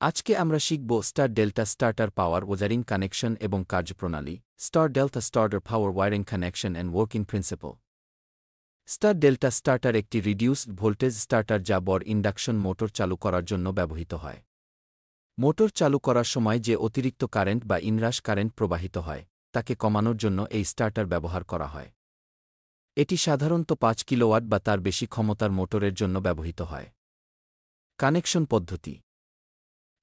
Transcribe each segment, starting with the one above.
আজকে আমরা শিখব স্টার ডেল্টা স্টার্টার পাওয়ার ওজারিং কানেকশন এবং কার্যপ্রণালী, star delta starter power wiring connection and working principle star delta starter একটি রিডিউসড ভোল্টেজ স্টার্টার যা বর ইন্ডাকশন মোটর চালু করার জন্য ব্যবহৃত হয়। মোটর চালু করার সময় যে অতিরিক্ত কারেন্ট বা ইনরাস কারেন্ট প্রবাহিত হয়, তাকে কমানোর জন্য এই স্টার্টার ব্যবহার করা হয়। এটি সাধারণত পাঁচ কিলোওয়াট বা তার বেশি ক্ষমতার মোটরের জন্য ব্যবহৃত হয়। কানেকশন পদ্ধতি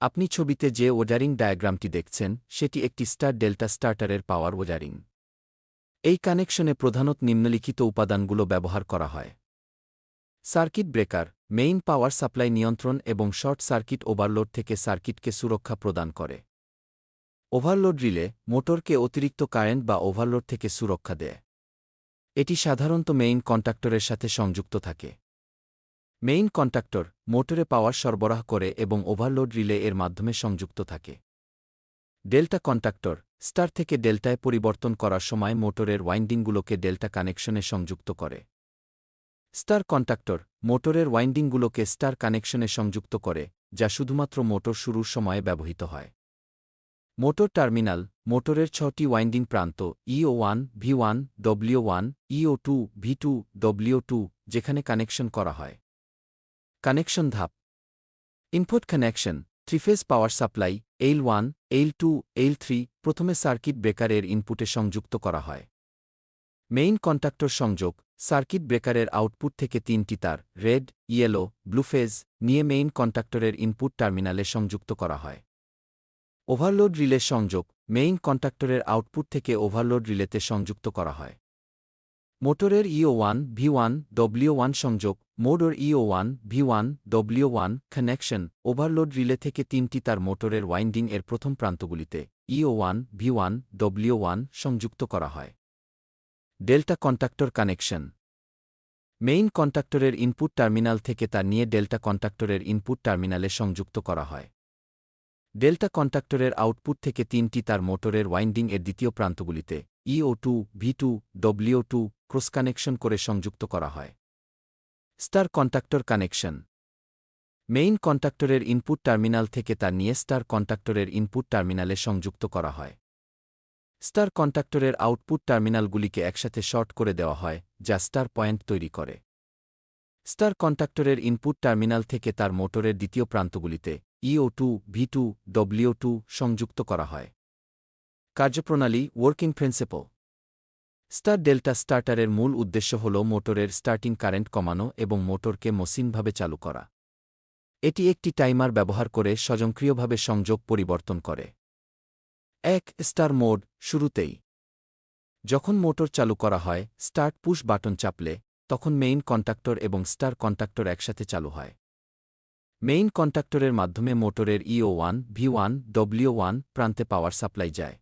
আপনি ছবিতে যে ওজারিং ডায়াগ্রামটি দেখছেন, সেটি একটি স্টার ডেল্টা স্টার্টারের পাওয়ার ওজারিং। এই কানেকশনে প্রধানত নিম্নলিখিত উপাদানগুলো ব্যবহার করা হয়। Circuit breaker, main power supply নিয়ন্ত্রণ এবং শর্ট সার্কিট ওভারলোড থেকে সার্কিটকে সুরক্ষা প্রদান করে। ওভারলোড রিলে মোটরকে অতিরিক্ত কারেন্ট বা ওভারলোড থেকে সুরক্ষা দেয়। এটি সাধারণত মেইন কন্ট্রাক্টরের সাথে সংযুক্ত থাকে। মেইন কন্ট্রাক্টর মোটরে পাওয়ার সরবরাহ করে এবং ওভারলোড রিলে এর মাধ্যমে সংযুক্ত থাকে। ডেল্টা কন্ট্রাক্টর স্টার থেকে ডেল্টায় পরিবর্তন করার সময় মোটরের ওয়াইন্ডিংগুলোকে ডেল্টা কানেকশনে সংযুক্ত করে। স্টার কন্ট্রাক্টর মোটরের ওয়াইন্ডিংগুলোকে স্টার কানেকশনে সংযুক্ত করে, যা শুধুমাত্র মোটর শুরুর সময়ে ব্যবহৃত হয়। মোটর টার্মিনাল, মোটরের ছটি ওয়াইন্ডিং প্রান্ত U one V one W one U two V two W two যেখানে কানেকশন করা হয়। কানেকশন ধাপ। Input connection three phase power supply L one L two L three প্রথমে সার্কিট ব্রেকারের ইনপুটে সংযুক্ত করা হয়। মেইন কন্ট্রাক্টর সংযোগ সার্কিট ব্রেকারের আউটপুট থেকে তিনটি তার রেড ইয়েলো ব্লুফেজ নিয়ে মেইন কন্ট্রাক্টরের ইনপুট টার্মিনালে সংযুক্ত করা হয়। ওভারলোড রিলে সংযোগ মেইন কন্ট্রাক্টরের আউটপুট থেকে ওভারলোড রিলেতে সংযুক্ত করা হয়। মোটরের U one V one W one সংযোগ, motor U one V one W one connection overload relay থেকে তিনটি তার মোটরের ওয়াইন্ডিং এর প্রথম প্রান্তগুলিতে U one V one W one সংযুক্ত করা হয়। Delta contractor connection. মেইন কন্ট্রাক্টরের ইনপুট টার্মিনাল থেকে তা নিয়ে ডেল্টা কন্ট্রাক্টরের ইনপুট টার্মিনালে সংযুক্ত করা হয়। ডেল্টা কন্ট্রাক্টরের আউটপুট থেকে তিনটি তার মোটরের ওয়াইন্ডিং এর দ্বিতীয় প্রান্তগুলিতে U two V two W two cross connection করে সংযুক্ত করা হয়। Star contractor connection. মেইন কন্ট্রাক্টরের ইনপুট টার্মিনাল থেকে তা নিয়ে স্টার কন্ট্রাক্টরের ইনপুট টার্মিনালে সংযুক্ত করা হয়। স্টার কন্ট্রাক্টরের আউটপুট টার্মিনালগুলিকে একসাথে শর্ট করে দেওয়া হয়, যা স্টার পয়েন্ট তৈরি করে। স্টার কন্ট্রাক্টরের ইনপুট টার্মিনাল থেকে তার মোটরের দ্বিতীয় প্রান্তগুলিতে U two V two W two সংযুক্ত করা হয়। কার্যপ্রণালী ওয়ার্কিং প্রিন্সিপল স্টার ডেল্টা স্টার্টারের মূল উদ্দেশ্য হল মোটরের স্টার্টিং কারেন্ট কমানো এবং মোটরকে মসৃণভাবে চালু করা। এটি একটি টাইমার ব্যবহার করে স্বয়ংক্রিয়ভাবে সংযোগ পরিবর্তন করে। এক স্টার মোড শুরুতেই। যখন মোটর চালু করা হয় স্টার্ট পুশ বাটন চাপলে, তখন মেইন কন্ট্রাক্টর এবং স্টার কন্ট্রাক্টর একসাথে চালু হয়। মেইন কন্ট্রাক্টরের মাধ্যমে মোটরের U one V one W one প্রান্তে পাওয়ার সাপ্লাই যায়।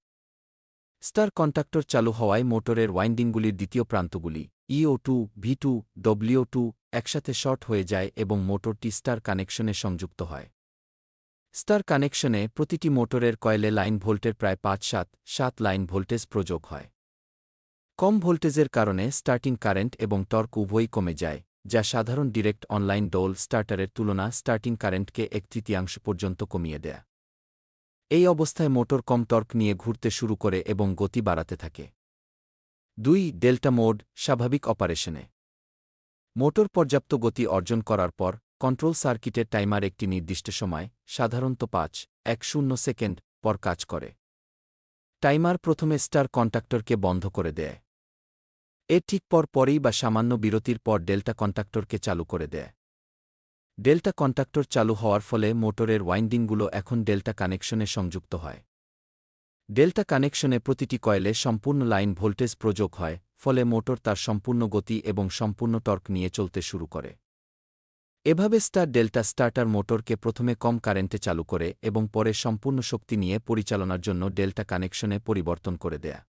স্টার কন্ট্রাক্টর চালু হওয়ায় মোটরের ওয়াইন্ডিংগুলির দ্বিতীয় প্রান্তগুলি U two V two W two একসাথে শর্ট হয়ে যায় এবং মোটরটি স্টার কানেকশনে সংযুক্ত হয়। স্টার কানেকশনে প্রতিটি মোটরের কয়েলে লাইন ভোল্টের প্রায় পাঁচ সাত সাত লাইন ভোল্টেজ প্রযোগ হয়। কম ভোল্টেজের কারণে স্টার্টিং কারেন্ট এবং টর্ক উভয়ই কমে যায়, যা সাধারণ ডিরেক্ট অনলাইন ডোল স্টার্টারের তুলনা স্টার্টিং কারেন্টকে এক তৃতীয়াংশ পর্যন্ত কমিয়ে দেয়। এই অবস্থায় মোটর কম টর্ক নিয়ে ঘুরতে শুরু করে এবং গতি বাড়াতে থাকে। দুই, ডেল্টা মোড, স্বাভাবিক অপারেশনে। মোটর পর্যাপ্ত গতি অর্জন করার পর, কন্ট্রোল সার্কিটের টাইমার একটি নির্দিষ্ট সময়, সাধারণত পাঁচ, এক শূন্য সেকেন্ড, পর কাজ করে। টাইমার প্রথমে স্টার কন্ট্রাক্টরকে বন্ধ করে দেয়। এর ঠিক পর পরেই বা সামান্য বিরতির পর ডেল্টা কন্ট্রাক্টরকে চালু করে দেয়। ডেল্টা কন্ট্রাক্টর চালু হওয়ার ফলে মোটরের ওয়াইন্ডিংগুলো এখন ডেল্টা কানেকশনে সংযুক্ত হয়। ডেল্টা কানেকশনে প্রতিটি কয়েলে সম্পূর্ণ লাইন ভোল্টেজ প্রযোগ হয়, ফলে মোটর তার সম্পূর্ণ গতি এবং সম্পূর্ণ টর্ক নিয়ে চলতে শুরু করে। এভাবে স্টার ডেল্টা স্টার্টার মোটরকে প্রথমে কম কারেন্টে চালু করে এবং পরে সম্পূর্ণ শক্তি নিয়ে পরিচালনার জন্য ডেল্টা কানেকশনে পরিবর্তন করে দেয়া।